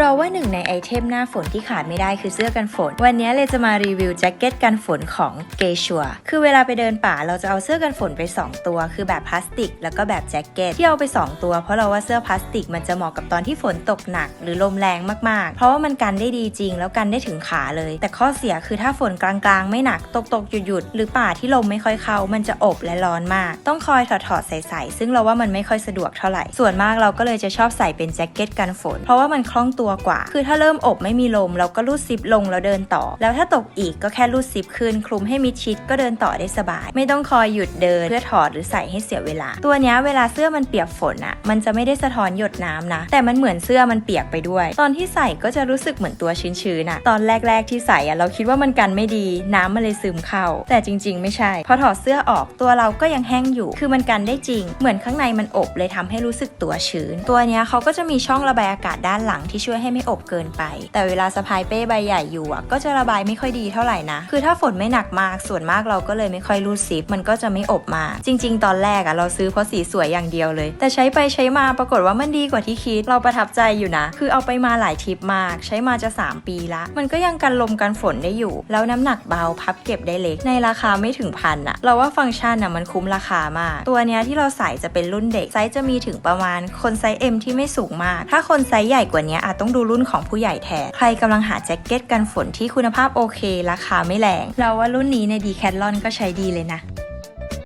เราว่าหนึ่งในไอเทมหน้าฝนที่ขาดไม่ได้คือเสื้อกันฝน วันนี้เลยจะมารีวิวแจ็คเก็ตกันฝนของเกชัวคือเวลาไปเดินป่าเราจะเอาเสื้อกันฝนไป 2 ตัว คือแบบพลาสติก แล้วก็แบบแจ็คเก็ตที่เอาไป 2 ตัว เพราะเราว่าเสื้อพลาสติกมันจะเหมาะกับตอนที่ฝนตกหนัก หรือลมแรงมากๆ เพราะว่ามันกันได้ดีจริง แล้วกันได้ถึงขาเลย แต่ข้อเสียคือถ้าฝนกลางๆ ไม่หนักตกตกๆหยุดหยุดๆหรือป่าที่ลมไม่ค่อยเข้ามันจะอบและร้อนมาก ต้องคอยถอดถอดใส่ๆซึ่งเราว่ามันไม่ค่อยสะดวกเท่าไหร่ส่วนมากเราก็เลยจะชอบใส่เป็นแจ็คเก็ตกันฝน เพราะว่ามันคล่องตัวกว่า คือถ้าเริ่มอบไม่มีลมเราก็รูดซิปลงแล้วเดินต่อ แล้วถ้าตกอีกก็แค่รูดซิปขึ้นคลุมให้มิดชิดก็เดินต่อได้สบาย ไม่ต้องคอยหยุดเดินเพื่อถอดหรือใส่ให้เสียเวลา ตัวนี้เวลาเสื้อมันเปียกฝนอะมันจะไม่ได้สะท้อนหยดน้ำนะ แต่มันเหมือนเสื้อมันเปียกไปด้วย ตอนที่ใส่ก็จะรู้สึกเหมือนตัวชื้นๆนะตอนแรก ๆ ที่ใส่อะเราคิดว่ามันกันไม่ดี น้ำมันเลยซึมเข้า แต่จริง ๆ ไม่ใช่ พอถอดเสื้อออกตัวเราก็ยังแห้งอยู่ คือมันกันได้จริง เหมือนข้างในมันอบเลยทำให้รู้สึกตัวชื้น ตัวนี้เขาก็จะมีช่องระบายอากาศด้านหลังที่ช่วยให้ไม่อบเกินไป แต่เวลาสะพายเป้ใบใหญ่อยู่อะก็จะระบายไม่ค่อยดีเท่าไหร่นะ คือถ้าฝนไม่หนักมากส่วนมากเราก็เลยไม่ค่อยรูดซิปมันก็จะไม่อบมากจริง ๆ ตอนแรกอะเราซื้อเพราะสีสวยอย่างเดียวเลย แต่ใช้ไปใช้มาปรากฏว่ามันดีกว่าที่คิดเราประทับใจอยู่นะ คือเอาไปมาหลายทริปมาก ใช้มาจะ 3 ปีละ มันก็ยังกันลมกันฝนได้อยู่ แล้วน้ำหนักเบาพับเก็บได้เล็กในราคาไม่ถึงพันอะเราว่าฟังก์ชันอะมันคุ้มราคามาก ตัวเนี้ยที่เราใส่จะเป็นรุ่นเด็กไซส์จะมีถึงประมาณคนไซส์ M ที่ไม่สูงมาก ถ้าคนไซส์ใหญ่กว่านี้อาจต้องดูรุ่นของผู้ใหญ่แทน ใครกำลังหาแจ็คเก็ตกันฝนที่คุณภาพโอเค ราคาไม่แรง เราว่ารุ่นนี้ในดีแคทลอนก็ใช้ดีเลยนะ